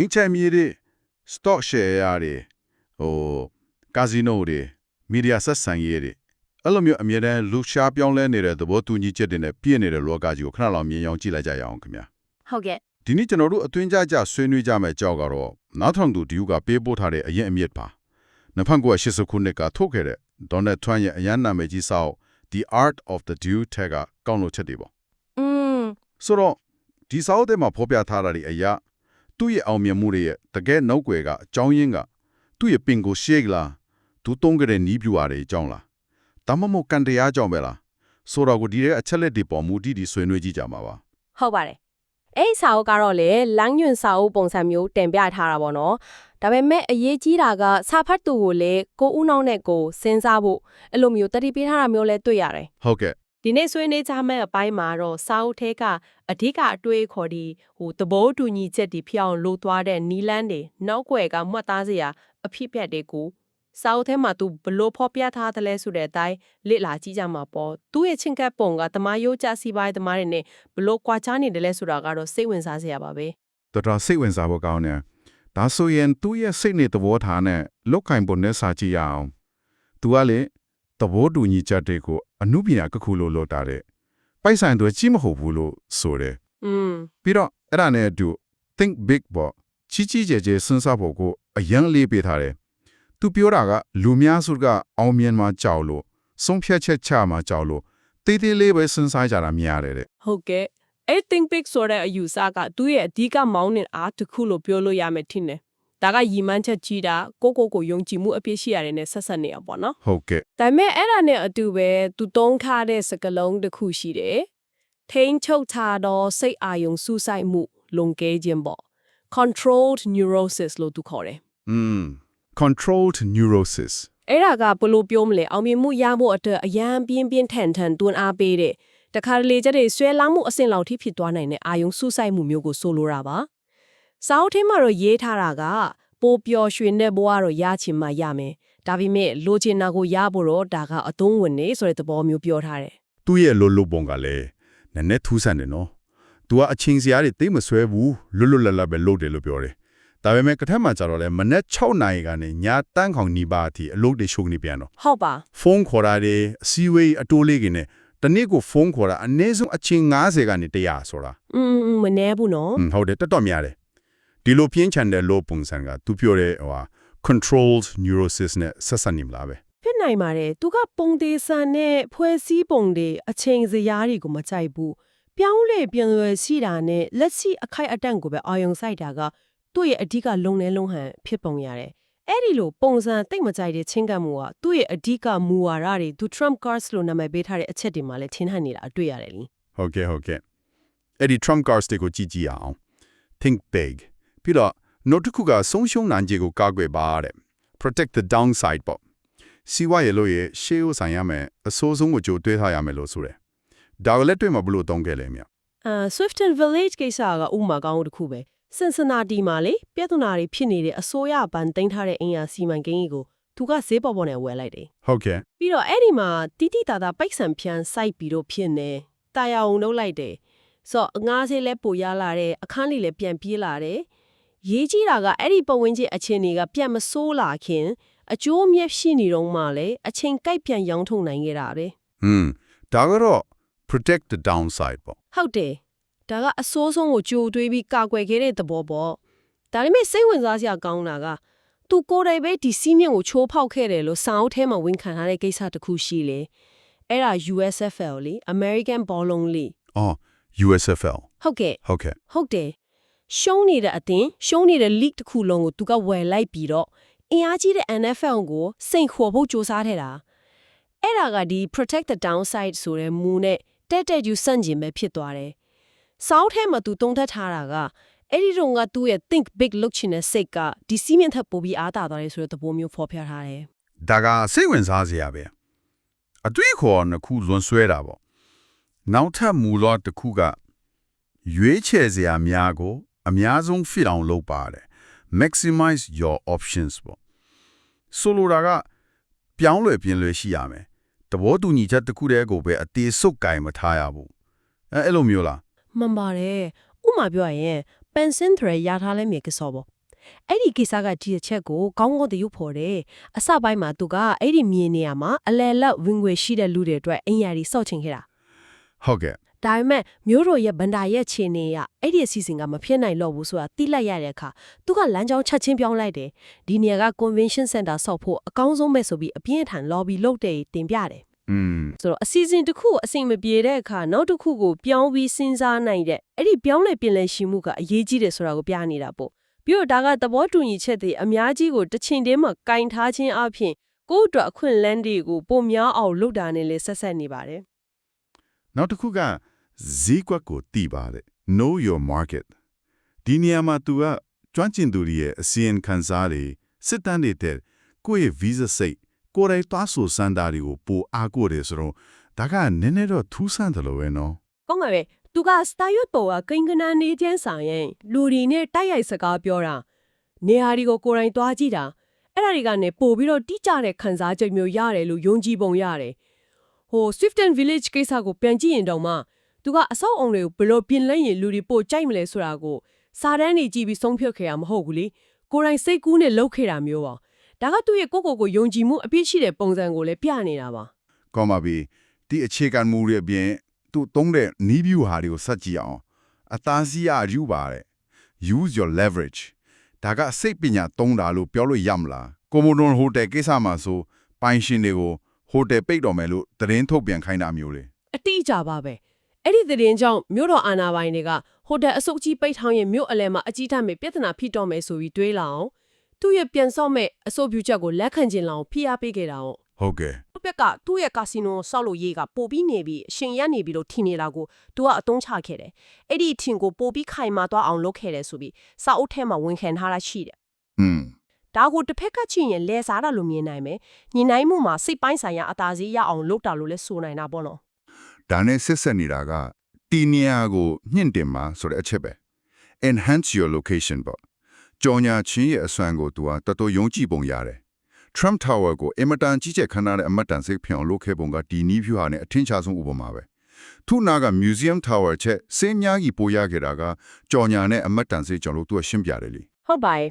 အင်ချမ်းမြေတွေ stock share တွေဟိုကာစီနိုတွေမီဒီယာဆက်ဆံရေးတွေအဲ့လိုမျိုးအမြဲတမ်းလူရှားပြောင်းလဲနေတဲ့သဘောတူညီချက်တွေနဲ့ပြည့်နေတဲ့လောကကြီးကိုခဏလောက်မြင်အောင်ကြည့်လိုက်ကြရအောင်ခင်ဗျာဟုတ်ကဲ့ဒီနေ့ကျွန်တော်တို့အတွင်းကြကြဆွေးနွေးကြမယ့်ကြောက်ကတော့နောက်ထောင်သူဒီယူကပေးပို့ထားတဲ့အရင်အမြစ်ပါ1980ခုနှစ်ကထုတ်ခဲ့တဲ့ Donald Trump ရဲ့အရန်နာမည်ကြီးစာအုပ် The Art of the Deal ထက်ကကောက်လို့ချက်တွေပေါ့อืมဆိုတော့ဒီစာအုပ်ထဲမှာဖော်ပြထားတာတွေအရာ သူ့ရဲ့အောင်မြင်မှုတွေရဲ့တကယ်နောက်ွယ်ကအကြောင်းရင်းကသူ့ရဲ့ပင်ကိုရှေ့ကလားသူတုံးကြတဲ့နီးပြူအားတွေအကြောင်းလားဒါမှမဟုတ်ကန်တရားကြောင့်ပဲလားဆိုတော့ကိုဒီရဲ့အချက်လက်တွေပေါ်မူတည်တည်ဆွေးနွေးကြည့်ကြမှာပါဟုတ်ပါတယ်အဲ့ဒီစာအုပ်ကတော့လေလမ်းညွန်စာအုပ်ပုံစံမျိုးတင်ပြထားတာပေါ့နော်ဒါပေမဲ့အရေးကြီးတာကစာဖတ်သူကိုလေကိုဦးနှောင်းနဲ့ကိုစဉ်းစားဖို့အဲ့လိုမျိုးတတိပေးထားတာမျိုးလဲတွေ့ရတယ်ဟုတ်ကဲ့ ဒီနေ့ဆွေးနွေးကြမယ့်အပိုင်းမှာတော့စာအုပ်ထဲကအဓိကအတွေ့အခေါ်ဒီဟိုသဘောတူညီချက်တွေဖြစ်အောင်လိုသွားတဲ့နီလန်းတွေနောက်ွယ်ကမှတ်သားစရာအဖြစ်အပျက်တွေကိုစာအုပ်ထဲမှာသူဘလို့ဖော်ပြထားသလဲဆိုတဲ့အတိုင်းလေ့လာကြည့်ကြမှာပေါ့သူ့ရဲ့ချင်းကပ်ပုံကတမယိုးကြစီပိုင်းတမားတွေနဲ့ဘလို့ကွာခြားနေတယ်လဲဆိုတာကတော့စိတ်ဝင်စားစရာပါပဲတော်တော်စိတ်ဝင်စားဖို့ကောင်းတယ်ဒါဆိုရင်သူ့ရဲ့စိတ်နဲ့သဘောထားနဲ့လောက်ကင်ပုံနဲ့စာကြည့်ရအောင်သူကလေသဘောတူညီချက်တွေကို အနုပညာတစ်ခုလို့လို့တာတဲ့ပိုက်ဆိုင်သူကြီးမဟုတ်ဘူးလို့ဆိုတယ်อืมပြီးတော့အဲ့ဒါနဲ့အတူ think big ပေါ့ချီချီကျဲကျဲစဉ်းစားဖို့ကိုအရန်လေးပေးထားတယ်သူပြောတာကလူများစုကအောင်မြင်မှကြောက်လို့ဆုံးဖြတ်ချက်ချမှကြောက်လို့တေးသေးလေးပဲစဉ်းစားကြတာများတယ်တဲ့ဟုတ်ကဲ့အဲ့ think big ဆိုတဲ့အယူဆကသူ့ရဲ့အဓိကမောင်းနှင်အားတစ်ခုလို့ပြောလို့ရမယ်ထင်တယ် ဒါကရီမန်းချက်ကြီးတာကိုကိုကိုယုံကြည်မှုအပြည့်ရှိရတယ်နဲ့ဆက်ဆက်နေရပါတော့ဟုတ်ကဲ့ဒါပေမဲ့အဲ့ဒါနဲ့အတူပဲသူသုံးထားတဲ့စကားလုံးတစ်ခုရှိတယ်။ထိန်းချုပ်ထားသောစိတ်အာရုံစူးစိုက်မှုလွန်ကဲခြင်းပေါ့ controlled neurosis လို့သူခေါ်တယ်อืม controlled neurosis ။အဲ့ဒါကဘယ်လိုပြောမလဲအောင်မြင်မှုရဖို့အတွက်အရန်ပြင်းပြင်းထန်ထန်တွန်းအားပေးတဲ့တခါတလေကျတဲ့ဆွဲလန်းမှုအဆင့်လောက်ထိဖြစ်သွားနိုင်တဲ့အာရုံစူးစိုက်မှုမျိုးကိုဆိုလိုတာပါ။ စာအုပ်ထဲမှာတော့ရေးထားတာကပိုပျော်ရွှင်တဲ့ဘဝတော့ရချင်မှရမယ်။ဒါပေမဲ့လိုချင်တာကိုရဖို့တော့ဒါကအသုံးဝင်နေဆိုတဲ့သဘောမျိုးပြောထားတယ် သူ့ရဲ့လိုလိုပုံကလည်းနည်းနည်းထူးဆန်းတယ်နော်။ तू ကအချင်းစရာတွေသိမဆွဲဘူးလွတ်လွတ်လပ်လပ်ပဲလုပ်တယ်လို့ပြောတယ်။ဒါပေမဲ့ကထက်မှကြတော့လဲမနေ့6နာရီကနေညတန်းခေါင်နီးပါးအထိအလုပ်တွေရှုပ်နေပြန်တော့ ။ဟုတ်ပါ ဖုန်းခေါ်တာတွေအစည်းအဝေးအတိုးလေးကနေတနေ့ကိုဖုန်းခေါ်တာအနည်းဆုံးအချင်း90ကနေ100ဆိုတာ อืมမနှဲဘူးနော် ဟွန်းဟုတ်တယ်တော်တော်များတယ် ဒီလိုပြင်းချန်တဲ့လိုပုံစံက तू ပြောတဲ့ဟိုဟာ controlled neurosis နဲ့ဆက်စပ်နေမလားပဲဖြစ်နိုင်ပါတယ်သူကပုံသေးဆန်နဲ့ဖွဲ့စည်းပုံတွေအချိန်စရာတွေကိုမကြိုက်ဘူးပြောင်းလဲပြန်ရွယ်ရှိတာနဲ့လက်ရှိအခိုက်အတန့်ကိုပဲအာယုံစိုက်တာကသူ့ရဲ့အဓိကလုံနေလုံဟန်ဖြစ်ပုံရတယ်အဲ့ဒီလိုပုံစံတိတ်မကြိုက်တဲ့ချင်းကပ်မှုကသူ့ရဲ့အဓိကမူဝါဒတွေသူ Trump cards လို့နာမည်ပေးထားတဲ့အချက်တွေမှာလည်းထင်ဟပ်နေတာအတွေ့ရတယ်လीဟုတ်ကဲ့ဟုတ်ကဲ့အဲ့ဒီ Trump cards တွေကိုကြည့်ကြည့်အောင် think big ပြီးတော့ note တစ်ခုကဆုံးရှုံးနိုင်ခြေကိုကာကွယ်ပါတဲ့ protect the downside ပေါ့စီဝါရဲ့လို့ရဲ့ရှေးဥဆိုင်ရမယ်အစိုးဆုံးကိုကြိုတွေးထားရမယ်လို့ဆိုတယ်ဒါကလည်းတွေ့မှာဘလို့တုံးခဲ့လဲမြအာ Swifton Village ကိစ္စကဥပမာကောင်းတစ်ခုပဲ Cincinnati မှာလေပြဿနာတွေဖြစ်နေတဲ့အစိုးရဘဏ်တင်ထားတဲ့အင်အားစီမံကိန်းကြီးကိုသူကဈေးပေါ်ပေါ်နဲ့ဝယ်လိုက်တယ်ဟုတ်ကဲ့ပြီးတော့အဲ့ဒီမှာတိတိတသာပိုက်ဆံဖြန်းစိုက်ပြီးတော့ဖြစ်နေတာယာအောင်လုပ်လိုက်တယ်ဆိုတော့ငါးဆေးလဲပိုရလာတယ်အခန်းလေးလည်းပြန်ပြေးလာတယ် ရေးကြီးတာကအဲ့ဒီပတ်ဝန်းကျင်အခြေအနေကပြန်မဆိုးလာခင်အကျိုးအမြတ်ရှိနေတော့မှလည်းအချိန်ကိုက်ပြန်ရောင်းထုတ်နိုင်ခဲ့တာပဲဟွန်းဒါကတော့ protect the downside ပေါ့ဟုတ်တယ်ဒါကအစိုးဆုံးကိုကြိုတွေးပြီးကာကွယ်ခဲ့တဲ့သဘောပေါ့ဒါပေမဲ့စိတ်ဝင်စားစရာကောင်းတာကသူကိုယ်တိုင်ပဲဒီစီးမြင့်ကိုချိုးဖောက်ခဲ့တယ်လို့စာအုပ်ထဲမှာဝန်ခံထားတဲ့ကိစ္စတစ်ခုရှိလေအဲ့ဒါ USFL လေ American Ballon League အော် USFL ဟုတ်ကဲ့ဟုတ်ကဲ့ဟုတ်တယ် ရှုံးနေတဲ့အတင်းရှုံးနေတဲ့ league တစ်ခုလုံးကိုသူကဝယ်လိုက်ပြီးတော့အင်အားကြီးတဲ့ NFL ကိုစိန်ခေါ်ဖို့စ조사ထဲတာအဲ့ဒါကဒီ protect the downside ဆိုတဲ့မူနဲ့တက်တက်ယူစန့်ကျင်ပဲဖြစ်သွားတယ်။ South ထဲမှာသူတုံးထက်ထားတာကအဲ့ဒီတော့ကသူ့ရဲ့ think big လုပ်ချင်တဲ့စိတ်ကဒီစီးမြင့်ထက်ပိုပြီးအားတာသွားတယ်ဆိုတဲ့သဘောမျိုးဖော်ပြထားတယ်ဒါကစိတ်ဝင်စားစရာပဲအတွေ့အခေါ်နှစ်ခုလွန်ဆွဲတာပေါ့နောက်ထပ်မူလောတစ်ခုကရွေးချယ်စရာများကို အများဆုံးဖြစ်အောင်လုပ်ပါတယ် maximize your options ပေါ့ဆိုလိုတာကပြောင်းလဲပြင်လဲရှိရမယ်တဘောတူညီချက်တစ်ခုတည်းကိုပဲအသေးစုပ်ကင်မထားရဘူးအဲအဲ့လိုမျိုးလား။မှန်ပါတယ်။ဥပမာပြောရရင်ပန်စင်ထရရထားလဲမြေကစောပေါ့အဲ့ဒီကိစ္စကဒီအချက်ကိုကောင်းကောင်းတရုပ်ဖော်တယ်အစပိုင်းမှာသူကအဲ့ဒီမြေနေရာမှာအလဲလက်ဝင်ငွေရှိတဲ့လူတွေအတွက်အင်ယာရီစော့ချင်ခဲ့တာဟုတ်ကဲ့ ဒါပေမဲ့မျိုးတို့ရဲ့ဗန္ဒာရဲ့ခြေနေရအဲ့ဒီအစီအစဉ်ကမဖြစ်နိုင်တော့ဘူးဆိုတာသိလိုက်ရတဲ့အခါသူကလမ်းကြောင်းချက်ချင်းပြောင်းလိုက်တယ်ဒီနေရာက convention center ဆောက်ဖို့အကောင်းဆုံးပဲဆိုပြီးအပြင်းအထန် lobby လုပ်တယ်တင်ပြတယ်อืมဆိုတော့အစီအစဉ်တစ်ခုကိုအစိမ်မပြေတဲ့အခါနောက်တစ်ခုကိုပြောင်းပြီးစဉ်းစားနိုင်တဲ့အဲ့ဒီပြောင်းလဲပြင်လဲရှိမှုကအရေးကြီးတယ်ဆိုတာကိုပြနေတာပေါ့ပြီးတော့ဒါကသဘောတူညီချက်တွေအများကြီးကိုတစ်ချိန်တည်းမှာကင်ထားခြင်းအပြင်ကိုယ့်အတွက်အခွင့်အလမ်းတွေကိုပုံများအောင်လုပ်တာနဲ့လည်းဆက်ဆက်နေပါတယ်နောက်တစ်ခုက ဈေးကွက်ကိုတည်ပါတယ် know your market ဒီနေရာမှာ तू ကကျွမ်းကျင်သူတွေရဲ့အစီရင်ခံစားတွေစစ်တမ်းတွေတဲ့ကိုယ့်ရဲ့ visa စိတ်ကိုယ်တိုင်သွားဆိုစမ်းတာတွေကိုပိုအားကိုးတယ်ဆိုတော့ဒါကနည်းနည်းတော့ထူးဆန်းတယ်လို့ပဲနော်ကောင်းပါပဲသူကစတာရွတ်ပေါ်ကကိန်းကနန်းနေချင်းဆိုင်ရင်လူဒီနဲ့တိုက်ရိုက်စကားပြောတာနေဟာဒီကိုကိုယ်တိုင်သွားကြည့်တာအဲ့ဒါတွေကနေပို့ပြီးတော့တိကျတဲ့ခံစားချက်မျိုးရတယ်လို့ယုံကြည်ပုံရတယ်ဟို Swiften Village ကိစ္စကိုပြန်ကြည့်ရင်တောင်မှ သူကအဆောက်အုံတွေကိုဘယ်လိုပြင်လဲရင်လူတွေပို့ကြိုက်မလဲဆိုတာကိုစာတန်းတွေကြည့်ပြီးဆုံးဖြတ်ခဲ့ရမဟုတ်ဘူးလေကိုယ်တိုင်စိတ်ကူးနဲ့လှုပ်ခဲ့တာမျိုးပါဒါကသူ့ရဲ့ကိုယ့်ကိုယ်ကိုယုံကြည်မှုအပြည့်ရှိတဲ့ပုံစံကိုလည်းပြနေတာပါကောင်းပါပြီဒီအခြေခံမူတွေအပြင်သူသုံးတဲ့နီးဗျူဟာတွေကိုစက်ကြည့်အောင်အသားစီးရယူပါတယ် use your leverage ဒါကစိတ်ပညာသုံးတာလို့ပြောလို့ရမလားကိုမိုဒွန်ဟိုတယ်ကိစ္စမှာဆိုပိုင်ရှင်တွေကိုဟိုတယ်ပိတ်တော်မယ်လို့သတင်းထုတ်ပြန်ခိုင်းတာမျိုးလေအတိအကျပါပဲ အဲ့ဒီသတင်းကြောင့်မြို့တော်အာဏာပိုင်တွေကဟိုတယ်အစုပ်ကြီးပိတ်ထောင်ရင်မြို့အလဲမှာအကြီးတန်းမဲ့ပြဿနာဖြစ်တော့မယ်ဆိုပြီးတွေးလာအောင်သူ့ရဲ့ပြန်ဆော့မဲ့အဆိုပြုချက်ကိုလက်ခံခြင်းလောက်ဖိအားပေးခဲ့တာအောင်ဟုတ်ကဲ့သူ့ဘက်ကသူ့ရဲ့ကာစီနိုဆောက်လို့ရေးကပို့ပြီးနေပြီးအရှင်ရက်နေပြီးလို့ထင်နေတာကိုသူကအတုံးချခဲ့တယ်အဲ့ဒီထင်ကိုပို့ပြီးခိုင်မာသွားအောင်လုပ်ခဲ့တယ်ဆိုပြီးစာအုပ်ထဲမှာဝန်ခံထားတာရှိတယ်อืมဒါကိုတစ်ဖက်ကချင်းရင်လဲစားတာလို့မြင်နိုင်မယ်ညီနိုင်မှုမှာစိတ်ပိုင်းဆိုင်ရာအသာစီးရအောင်လုပ်တာလို့လဲဆိုနိုင်တာပေါ့နော် ဒါနဲ့ဆက်ဆက်နေတာကတီနီယာကိုညှင့်တင်မှာဆိုတဲ့အချက်ပဲ enhance your location ပေါ့ကြော်ညာချင်းရဲ့အစွမ်းကိုသူကတော်တော်ယုံကြည်ပုံရတယ် Trump Tower ကိုအင်မတန်ကြီးကျယ်ခမ်းနားတဲ့အမတ်တန်စိတ်ဖြောင်လုပ်ခဲ့ပုံကဒီနီးဖြူဟာနဲ့အထင်ရှားဆုံးဥပမာပဲသူနာက Museum Tower ချက်စင်းညာကြီးပို့ရခဲ့တာကကြော်ညာနဲ့အမတ်တန်စိတ်ကြောင့်လို့သူကရှင်းပြတယ်လေဟုတ်ပါရဲ့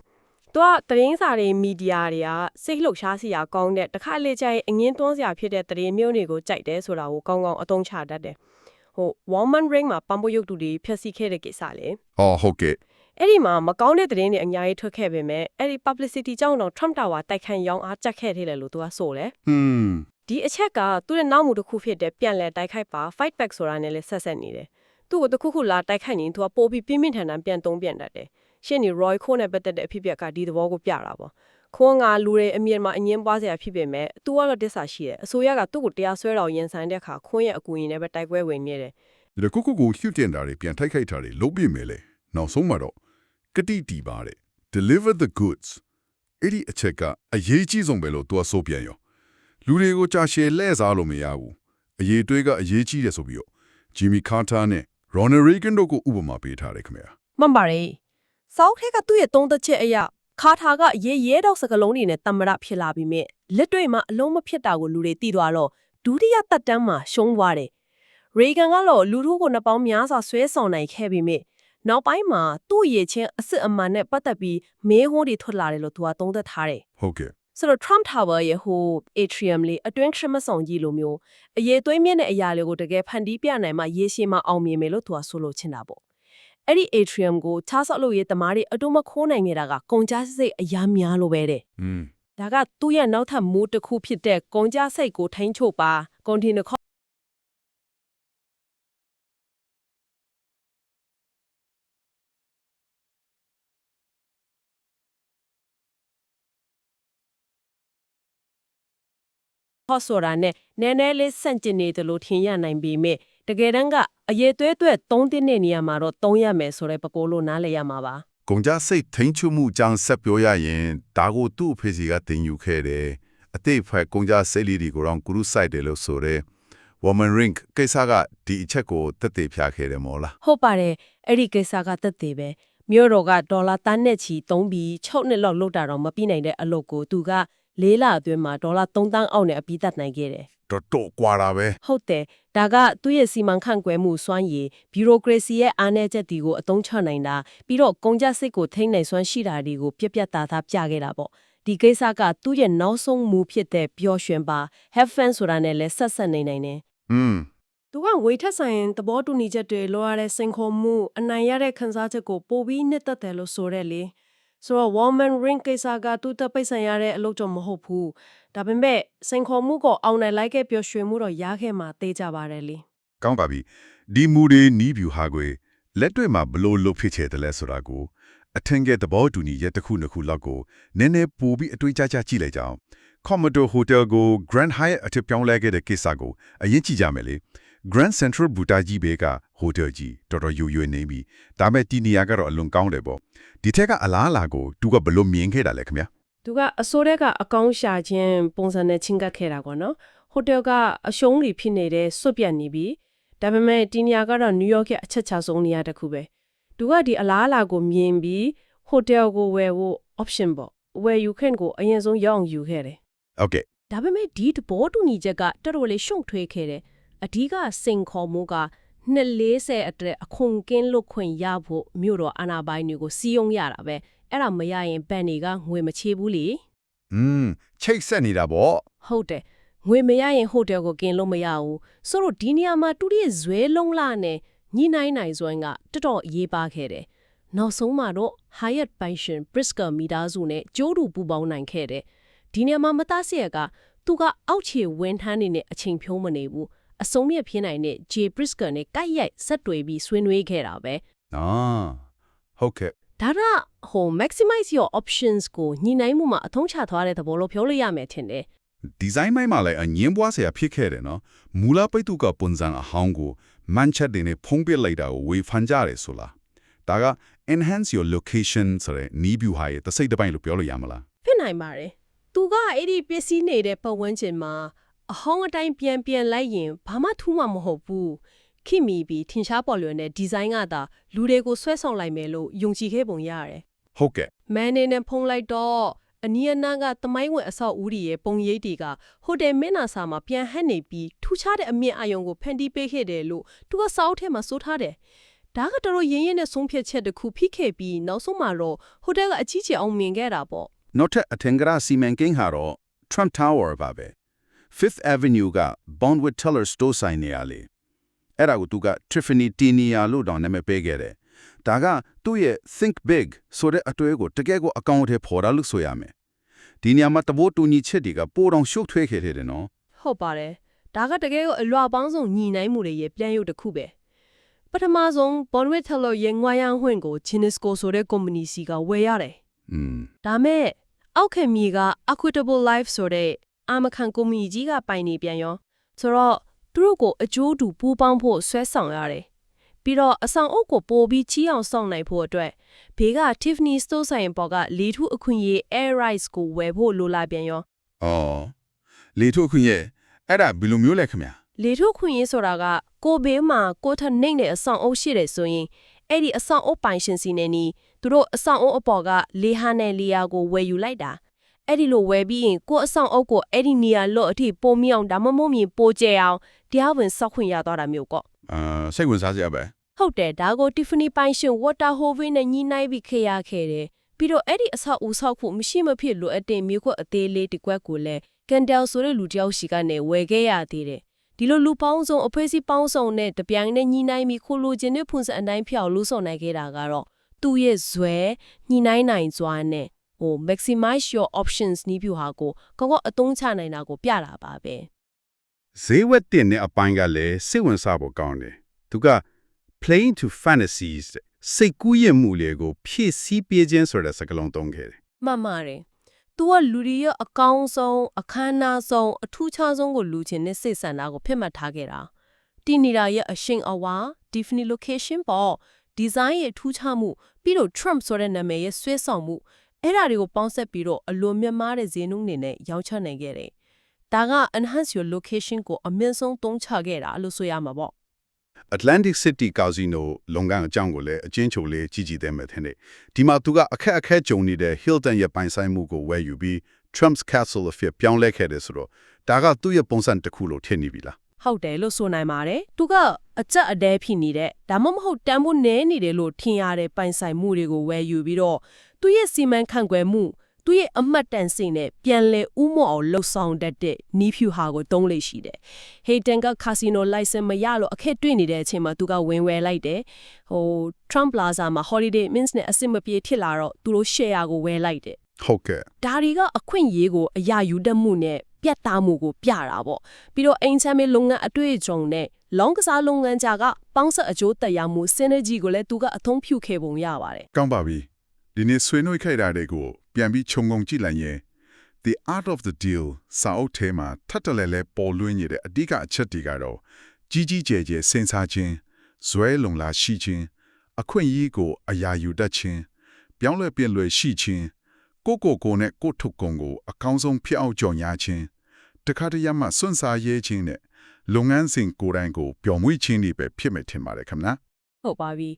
သူကသတင်းစာတွေမီဒီယာတွေကစိတ်လှုပ်ရှားစရာကောင်းတဲ့တစ်ခါလေကျရင်အငင်းတွန်းစရာဖြစ်တဲ့သတင်းမျိုးတွေကိုကြိုက်တယ်ဆိုတာကိုကောင်းကောင်းအသုံးချတတ်တယ်ဟို Woman Ring မှာပန်းပိုးရုပ်တူတွေဖျက်ဆီးခဲ့တဲ့ကိစ္စလေ။အော်ဟုတ်ကဲ့အဲ့ဒီမှာမကောင်းတဲ့သတင်းတွေအများကြီးထွက်ခဲ့ပေမဲ့အဲ့ဒီ publicity ကြောင့်တော့ Trump Tower တိုက်ခန်းရောင်းအားကြက်ခဲ့တယ်လေလို့သူကဆိုတယ်။ဟွန်းဒီအချက်ကသူ့ရဲ့နောက်မှုတစ်ခုဖြစ်တဲ့ပြန်လဲတိုက်ခိုက်ပါ fight back ဆိုတာနဲ့လည်းဆက်ဆက်နေတယ်သူ့ကိုတစ်ခုခုလာတိုက်ခိုက်ရင်သူကပိုပြီးပြင်းပြင်းထန်ထန်ပြန်သုံးပြန်တတ်တယ် ရှင်းနေ Roy Cohn နဲ့ပတ်သက်တဲ့အဖြစ်အပျက်ကဒီသဘောကိုပြတာပေါ့ခွန်ကလူတွေအမြင်မှာအငင်းပွားစရာဖြစ်ပေမဲ့သူကတော့တစ္ဆာရှိတယ်အစိုးရကသူ့ကိုတရားစွဲတော်ရင်ဆိုင်တဲ့အခါခွန်ရဲ့အကူအညီနဲ့ပဲတိုက်ပွဲဝင်နေတယ်ဒီကုကုကိုဟျူတင်တာတွေပြန်ထိုက်ခိုက်တာတွေလုပ်ပြမယ်လေ။နောက်ဆုံးမှာတော့ကတိတီပါတဲ့ deliver the goods အဲ့ဒီအချက်ကအရေးကြီးဆုံးပဲလို့သူကဆိုပြန်ရောလူတွေကိုကြာရှည်လဲ့စားလို့မရဘူးအရေးတွေးကအရေးကြီးတယ်ဆိုပြီးတော့ Jimmy Carter နဲ့ Ronald Reagan တို့ကိုဥပမာပေးထားတယ်ခင်ဗျာမှန်ပါတယ် စောက်ထဲကသူ့ရဲ့သုံးသက်ချက်အရာခါထာကရေရဲတော့စကလုံးတွေနဲ့တမရဖြစ်လာပြီးမြလက်တွေ့မှာအလုံးမဖြစ်တာကိုလူတွေသိသွားတော့ဒုတိယတက်တန်းမှာရှုံးသွားတယ်ရေဂန်ကတော့လူတို့ကိုနှစ်ပေါင်းများစွာဆွဲဆောင်နိုင်ခဲ့ပြီးမြနောက်ပိုင်းမှာသူ့ရဲ့ချင်းအစ်စ်အမှန်နဲ့ပတ်သက်ပြီးမေးခွန်းတွေထွက်လာတယ်လို့သူကသုံးသက်ထားတယ်ဟုတ်ကဲ့ဆိုတော့ Trump Tower ရဲ့ဟို atrium လေးအတွင်းခရမဆောင်ကြီးလိုမျိုးအရေးသွေးမြင့်တဲ့အရာလေးကိုတကယ်ဖန်တီးပြနိုင်မှရေရှည်မှအောင်မြင်မယ်လို့သူကဆိုလိုချင်တာပေါ့ အဲ့ဒီ atrium ကိုချားဆောက်လို့ရေးတမားတွေအတုမခိုးနိုင်နေတာကကုန်ကြစိတ်အများများလို့ပဲတဲ့อืมဒါကသူ့ရဲ့နောက်ထပ်မူတစ်ခုဖြစ်တဲ့ကုန်ကြစိတ်ကိုထိန်းချုပ်ပါ continue ခေါ်ဟော့ဆိုတာနဲ့နည်းနည်းလေးစန့်ကျင်နေတယ်လို့ထင်ရနိုင်ပေမဲ့ တကယ်တမ်းကအရေးသွဲသွဲ3တင်းတဲ့နေရာမှာတော့3ရမယ်ဆိုတဲ့ပကိုးလို့နားလည်ရမှာပါကုန်ကြစိတ်ထိန်ချုံမှုကြောင့်ဆက်ပြောရရင်ဒါကိုသူ့အဖေစီကတင်ယူခဲ့တယ်အတိတ်ဖက်ကုန်ကြစိတ်လေးတွေကိုတော့ကုရုဆိုင်တယ်လို့ဆိုရဲ woman ring ကိစ္စကဒီအချက်ကိုတက်တည်ပြခဲ့တယ်မော်လားဟုတ်ပါတယ်အဲ့ဒီကိစ္စကတက်သေးပဲမြို့တော်ကဒေါ်လာတန်းနဲ့ချီသုံးပြီး6နှစ်လောက်လုပ်တာတော့မပြီးနိုင်တဲ့အလုပ်ကိုသူက လေးလအတွင်းမှာဒေါ်လာ3တန်းအောက်နဲ့အပြီးသတ်နိုင်ခဲ့တယ်တော်တော်ကွာတာပဲဟုတ်တယ်ဒါကသူ့ရဲ့စီမံခန့်ခွဲမှုစွမ်းရည်ဘီရိုကရေစီရဲ့အားနည်းချက်တွေကိုအသုံးချနိုင်တာပြီးတော့ကုန်ကျစရိတ်ကိုထိန်းနိုင်စွမ်းရှိတာတွေကိုပြက်ပြက်သားသားပြခဲ့တာပေါ့ဒီကိစ္စကသူ့ရဲ့နောက်ဆုံးမူဖြစ်တဲ့ပျော်ရွှင်ပါ have fun ဆိုတာနဲ့လည်းဆက်ဆက်နေနိုင်တယ်อืมသူကငွေထက်ဆိုင်သဘောတူညီချက်တွေလိုရတဲ့စင်ခေါ်မှုအနိုင်ရတဲ့ခန်းစားချက်ကိုပိုပြီးနှစ်သက်တယ်လို့ဆိုရဲလေ ဆိုတော့ woman ring ကိစ္စကသူတက်ပိတ်ဆိုင်ရတဲ့အလုပ်တော့မဟုတ်ဘူးဒါပေမဲ့စင်ခေါ်မှုကိုအောင်နိုင်လိုက်ခဲ့ပျော်ရွှင်မှုတော့ရခဲ့မှာသိကြပါတယ်လေကောင်းပါပြီဒီမူတွေနီးဗျူဟာကိုလက်တွေ့မှာဘလို့လုပ်ဖြစ်ချေတယ်လဲဆိုတာကိုအထင်ကဲသဘောတူညီရက်တစ်ခုနှစ်ခုလောက်ကိုနည်းနည်းပိုပြီးအတွေးကြကြကြည့်လိုက်ကြအောင် Commodore Hotel ကို Grand Hyatt အထက်ပြောင်းလဲခဲ့တဲ့ကိစ္စကိုအရင်ကြည့်ကြမယ်လေ Grand Central Butaji ဘေးက hotel ကြီးတော်တော်ရွရွနေပြီဒါမဲ့ဒီနေရာကတော့အလွန်ကောင်းတယ်ပေါ့ဒီထက်ကအလားအလာကိုသူကဘလို့မြင်ခဲ့တာလဲခင်ဗျာသူကအစိုးရကအကောင့်ရှာခြင်းပုံစံနဲ့ချင်းကပ်ခဲ့တာကွာနော်ဟိုတယ်ကအရှုံးတွေဖြစ်နေတဲ့စွတ်ပြတ်နေပြီဒါပေမဲ့ဒီနေရာကတော့နယူးယောက်ရဲ့အချက်ချဆုံးနေရာတစ်ခုပဲသူကဒီအလားအလာကိုမြင်ပြီးဟိုတယ်ကိုဝယ်ဖို့ option ပေါ့ဝယ်ယူခင်ကိုအရင်ဆုံးရောက်အောင်ယူခဲ့တယ်ဟုတ်ကဲ့ဒါပေမဲ့ဒီတဘောတူညီချက်ကတော်တော်လေးရှုံထွေးခဲ့တယ် အဓိကစိန်ခေါ်မှုက240အတွက်အခွန်ကင်းလွတ်ခွင့်ရဖို့မြို့တော်အာဏာပိုင်တွေကိုစီးယုံရတာပဲအဲ့ဒါမရရင်ဘန်တွေကငွေမချေဘူးလေ อืมချိတ်ဆက်နေတာပေါ့ ဟုတ်တယ်ငွေမရရင်ဟိုတယ်ကိုกินလို့မရဘူးဆိုတော့ဒီနေရာမှာတူတရဲ့ဇွဲလုံးလာနဲ့ညှိနှိုင်းနိုင်စွမ်းကတော်တော်အရေးပါခဲ့တယ်နောက်ဆုံးမှာတော့ Hyatt Pension Brisker မိသားစုနဲ့ကျိုးတူပူပေါင်းနိုင်ခဲ့တယ်ဒီနေရာမှာမသားစရကသူကအောက်ခြေဝင်းထမ်းနေနဲ့အချိန်ဖြုံးမနေဘူး အစုံမြက်ဖြစ်နိုင်တဲ့ J Brisker နဲ့ကိုက်ရိုက်ဆက်တွေ့ပြီးဆွေးနွေးခဲ့တာပဲအာဟုတ်ကဲ့ဒါကဟို maximize your options ကိုညှိနှိုင်းမှုမှာအ thông ချသွားတဲ့သဘောလို့ပြောလို့ရမယ်ထင်တယ်ဒီဇိုင်းမိုင်းမှာလည်းအငင်းပွားစရာဖြစ်ခဲ့တယ်နော်မူလာပိတ်သူကပုံစံအဟောင်းကိုမန်ချက်တင်နဲ့ဖုံးပစ်လိုက်တာကိုဝေဖန်ကြတယ်ဆိုလားဒါက enhance your location ဆိုတဲ့နီးဗျူဟာရဲ့တစ်စိတ်တစ်ပိုင်းလို့ပြောလို့ရမလားဖြစ်နိုင်ပါတယ်။သူကအဲ့ဒီပစ္စည်းနေတဲ့ပတ်ဝန်းကျင်မှာ အဟောင်းအတိုင်းပြန်ပြန်လိုက်ရင်ဘာမှထူးမှာမဟုတ်ဘူး။ခိမီပြီးထင်ရှားပေါ်လွင်တဲ့ဒီဇိုင်းကသာလူတွေကိုဆွဲဆောင်လိုက်မယ်လို့ယုံကြည်ခဲ့ပုံရတယ်ဟုတ်ကဲ့။မန်နေနဲ့ဖုံးလိုက်တော့အနီးအနားကသမိုင်းဝင်အဆောက်အဦတွေရဲ့ပုံရိပ်တွေကဟိုတယ်မင်းနာစာမှာပြန်ဟက်နေပြီးထူးခြားတဲ့အမြင့်အယုံကိုဖန်တီးပေးခဲ့တယ်လို့သူကစာအုပ်ထဲမှာဆိုထားတယ်။ဒါကတော်တော်ရင်းရင်းနဲ့ဆုံးဖြတ်ချက်တစ်ခုဖြစ်ခဲ့ပြီးနောက်ဆုံးမှာတော့ဟိုတယ်ကအကြီးကျယ်အောင်မြင်ခဲ့တာပေါ့။နောက်ထပ်အထင်ကရစီမံကိန်းဟာတော့ Trump Tower ပါပဲ Fifth Avenue က Bondwood Teller Store ဆိုင်နေရလေအဲ့ဒါကိုသူက Tiffany Tinia လို့တောင်နာမည်ပေးခဲ့တယ်ဒါကသူ့ရဲ့ Think Big ဆိုတဲ့အတွေ့အကိုတကယ်ကိုအကောင့်အထဲပေါ်တာလို့ဆိုရမယ်ဒီနေရာမှာတဘိုးတူညီချက်တွေကပိုတောင်ရှုပ်ထွေးခဲ့တယ်နော်ဟုတ်ပါတယ်ဒါကတကယ်ကိုအလွာပေါင်းစုံညီနိုင်မှုတွေရဲ့ပြန်ရုပ်တစ်ခုပဲပထမဆုံး Bonwit Teller ရဲ့ငွားရန်ဟွင့်ကို Chinesco ဆိုတဲ့ company စီကဝယ်ရတယ်อืมဒါမဲ့အောက်ခင်မြေက Equitable Life ဆိုတဲ့ အာမခံကုမ္ပဏီကြီးကပိုင်နေပြန်ရောဆိုတော့သူတို့ကိုအကျိုးတူပူးပေါင်းဖို့ဆွဲဆောင်ရတယ်ပြီးတော့အဆောင်အုပ်ကိုပိုပြီးချီးအောင်စောင့်နိုင်ဖို့အတွက်ဘေးက Tiffany Store ဆိုင်ပေါ်ကလေထုအခွင့်အရေး Air Rights ကိုဝယ်ဖို့လိုလာပြန်ရောအော်လေထုတ်ခွင့်ရဲ့အဲ့ဒါဘယ်လိုမျိုးလဲခင်ဗျာလေထုတ်ခွင့်ရေးဆိုတာကကိုဘေးမှာကိုထနှိမ့်တဲ့အဆောင်အုပ်ရှိတယ်ဆိုရင်အဲ့ဒီအဆောင်အုပ်ပိုင်ရှင်စီနဲ့နီးသူတို့အဆောင်အုပ်အပေါ်ကလေဟာနဲ့လေယာကိုဝယ်ယူလိုက်တာ အဲ့ဒီလိုဝယ်ပြီးရင်ကိုအဆောင်အုပ်ကိုအဲ့ဒီနေရာလော့အထိပုံမြအောင်ဒါမှမဟုတ်မြင်ပိုကျဲအောင်တရားဝင်စောက်ခွင့်ရသွားတာမျိုးကောအာစိတ်ဝင်စားစရာပဲဟုတ်တယ်ဒါကို Tiffany ပိုင်ရှင် Water Hovey နဲ့ညီနိုင်ပြီးခေရခဲ့တယ်ပြီးတော့အဲ့ဒီအဆောက်အဦဆောက်ဖို့မရှိမဖြစ်လိုအပ်တဲ့မြေခွက်အသေးလေးတစ်ကွက်ကိုလည်းကန်တယ်ဆိုတဲ့လူတစ်ယောက်ရှိကနေဝယ်ခဲ့ရသေးတယ်ဒီလိုလူပေါင်းစုံအဖွဲ့အစည်းပေါင်းစုံနဲ့တပြိုင်နက်ညီနိုင်ပြီးခိုလိုချင်တဲ့ဖွန်စံအတိုင်းဖျောက်လို့ဆောင်နိုင်ခဲ့တာကတော့သူ့ရဲ့ဇွဲညီနိုင်နိုင်စွာနဲ့ ဟို maximize your options နီးပြဟာကိုကောကောအသုံးချနိုင်တာကိုပြတာပါပဲဈေးဝက်တင်တဲ့အပိုင်းကလည်းစိတ်ဝင်စားဖို့ကောင်းတယ်သူက playing to fantasies တဲ့စိတ်ကူးယဉ်မှုလေးကိုဖြည့်ဆည်းပေးခြင်းဆိုတဲ့စကားလုံးသုံးခဲ့တယ်မှတ်ပါတယ်။ तू ကလူတွေရဲ့အကောင်းဆုံးအခမ်းအနားဆုံးအထူးခြားဆုံးကိုလူချင်းနဲ့စိတ်ဆန္ဒကိုဖြစ်မှတ်ထားခဲ့တာ။တီနီရာရဲ့အရှိန်အဝါ Tiffany location ပေါ့ design ရဲ့ထူးခြားမှုပြီးတော့ Trump ဆိုတဲ့နာမည်ရဲ့ဆွဲဆောင်မှု အဲ့ဒါတွေကိုပေါင်းဆက်ပြီးတော့အလွန်မြတ်မားတဲ့ဈေးနှုန်းတွေနဲ့ရောင်းချနိုင်ခဲ့တယ်။ဒါက enhance your location ကိုအမြင့်ဆုံးသုံးချခဲ့တာလို့ဆိုရမှာပေါ့ Atlantic City Casino လုံကန်အကြောင်းကိုလည်းအချင်းချုပ်လေးကြီးကြီးတဲ့မဲ့ထင်တယ်ဒီမှာသူကအခက်အခဲကြုံနေတဲ့ Hilton ရဲ့ပိုင်ဆိုင်မှုကိုဝယ်ယူပြီး Trump's Castle အဖြစ်ပြောင်းလဲခဲ့တယ်ဆိုတော့ဒါကသူ့ရဲ့ပုံစံတစ်ခုလို့ထင်နေပြီလား ဟုတ်တယ်လို့ဆိုနိုင်ပါတယ်သူကအကြက်အတဲဖြစ်နေတဲ့ဒါမှမဟုတ်တန်ဖိုးနဲနေတယ်လို့ထင်ရတဲ့ပိုင်ဆိုင်မှုတွေကိုဝယ်ယူပြီးတော့သူ့ရဲ့စီမံခန့်ခွဲမှုသူ့ရဲ့အမှတ်တန်စိတ်နဲ့ပြန်လဲဥမော့အောင်လှုပ်ဆောင်တတ်တဲ့နီးဖြူဟာကိုတုံးလိရှိတယ်ဟေတန်ကကာစီနိုလိုင်စင်မရလို့အခက်တွေ့နေတဲ့အချိန်မှာသူကဝင်ဝယ်လိုက်တယ်ဟို Trump Plaza မှာ Holiday Inns နဲ့အဆင်မပြေဖြစ်လာတော့သူတို့ share ကိုဝယ်လိုက်တယ်ဟုတ်ကဲ့ဒါတွေကအခွင့်အရေးကိုအရာယူတတ်မှုနဲ့ ပြတ်သားမှုကိုပြတာပေါ့ပြီးတော့အိမ်ချမ်းမဲ့လုပ်ငန်းအတွေ့အကြုံနဲ့လောင်းကစားလုပ်ငန်းကြကပေါင်းဆက်အကျိုးသက်ရောက်မှု synergy ကိုလည်းသူကအသုံးပြုခဲ့ပုံရပါတယ်ကောင်းပါပြီဒီနေ့ဆွေးနွေးခဲ့တာတွေကိုပြန်ပြီးခြုံငုံကြည့်လိုက်ရင် The Art of the Deal စာအုပ်ထဲမှာထပ်တလဲလဲပေါ်လွှင့်နေတဲ့အဓိကအချက်တွေကတော့ကြီးကြီးကျယ်ကျယ်စဉ်းစားခြင်းဇွဲလုံလာရှိခြင်းအခွင့်အရေးကိုအယာယူတတ်ခြင်းပြောင်းလဲပြင်လွယ်ရှိခြင်း ကိုယ့်ကိုယ်ကိုယ်နဲ့ကိုယ့်ထုတ်ကုန်ကိုအကောင်းဆုံးဖြစ်အောင်ကြော်ညာခြင်းတခါတရံမှစွန့်စားရဲခြင်းနဲ့လုပ်ငန်းစဉ်ကိုယ်တိုင်ကိုပျော်မွေ့ခြင်းတွေပဲဖြစ်မယ်ထင်ပါတယ်ခင်ဗျာဟုတ်ပါပြီ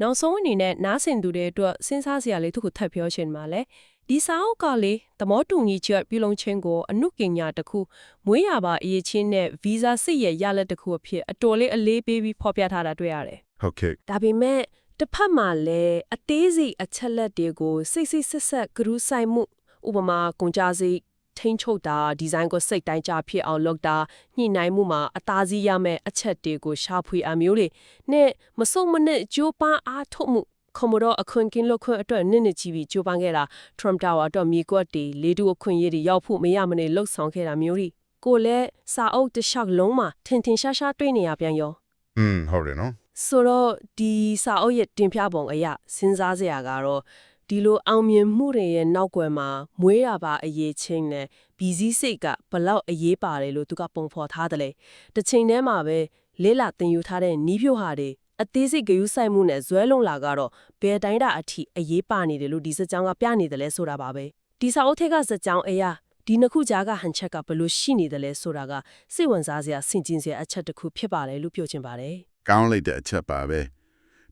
နောက်ဆုံးအနေနဲ့နားဆင်သူတွေအတွက်စဉ်းစားစရာလေးတစ်ခုထပ်ပြောချင်ပါလဲဒီစာအုပ်ကလေသမောတူညီချက်ပြုလုပ်ခြင်းကိုအနုကညာတစ်ခုမွေးရပါအရေးချင်းနဲ့ဗီဇာစစ်ရဲ့ရလက်တစ်ခုအဖြစ်အတော်လေးအလေးပေးပြီးဖော်ပြထားတာတွေ့ရတယ်ဟုတ်ကဲ့ဒါပေမဲ့ တစ်ဖက်မှာလည်းအသေးစိတ်အချက်လက်တွေကိုစိတ်စိတ်ဆက်ဆက်ဂရုစိုက်မှုဥပမာကုန်ကြစိတ်ထိန်းချုပ်တာဒီဇိုင်းကိုစိတ်တိုင်းကြဖြစ်အောင်လုပ်တာညှိနှိုင်းမှုမှာအသားစီးရမယ့်အချက်တွေကိုရှာဖွေအမျိုးလေးနဲ့မစုံမနစ်ကြိုးပမ်းအားထုတ်မှုခမတော့အခွင့်ကင်းလို့ခွင့်အတွက်နစ်နစ်ချီပြီးကြိုးပမ်းခဲ့တာ Trump Tower အတွက်မြေကွက်တွေလေတူအခွင့်အရေးတွေရောက်ဖို့မရမနေလှုပ်ဆောင်ခဲ့တာမျိုးတွေကိုလည်းစာအုပ်တစ်လျှောက်လုံးမှာထင်ထင်ရှားရှားတွေ့နေရပြန်ရောอืมဟုတ်တယ်နော် ဆိုတော့ဒီစာအုပ်ရဲ့တင်ပြပုံအရစဉ်းစားစရာကတော့ဒီလိုအောင်မြင်မှုတွေရဲ့နောက်ွယ်မှာမွေးရပါအရေးချင်းနဲ့ဘီစည်းစိတ်ကဘလောက်အရေးပါတယ်လို့သူကပုံဖော်ထားတယ်လေတစ်ချိန်တည်းမှာပဲလေးလာတင်ယူထားတဲ့နီးဖြိုဟာတွေအသေးစိတ်ဂရုစိုက်မှုနဲ့ဇွဲလုံလာကတော့ဘယ်တိုင်းတာအထိအရေးပါနေတယ်လို့ဒီစကြောင်းကပြနေတယ်လဲဆိုတာပါပဲဒီစာအုပ်ထက်ကစကြောင်းအရာဒီနှစ်ခုကြားကဟန်ချက်ကဘယ်လိုရှိနေတယ်လဲဆိုတာကစိတ်ဝင်စားစရာဆင်ခြင်စရာအချက်တစ်ခုဖြစ်ပါတယ်လို့ပြောချင်ပါတယ် ကောင်းလိုက်တဲ့အချက်ပါပဲ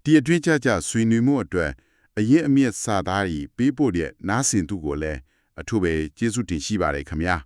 ဒီအတွင်းကြကြဆွေးနွေးမှုအတွက်အရင်အမြင့်စာသားကြီးပေးပို့တဲ့နားဆင်သူကိုလည်းအထူးပဲကျေးဇူးတင်ရှိပါတယ်ခင်ဗျာ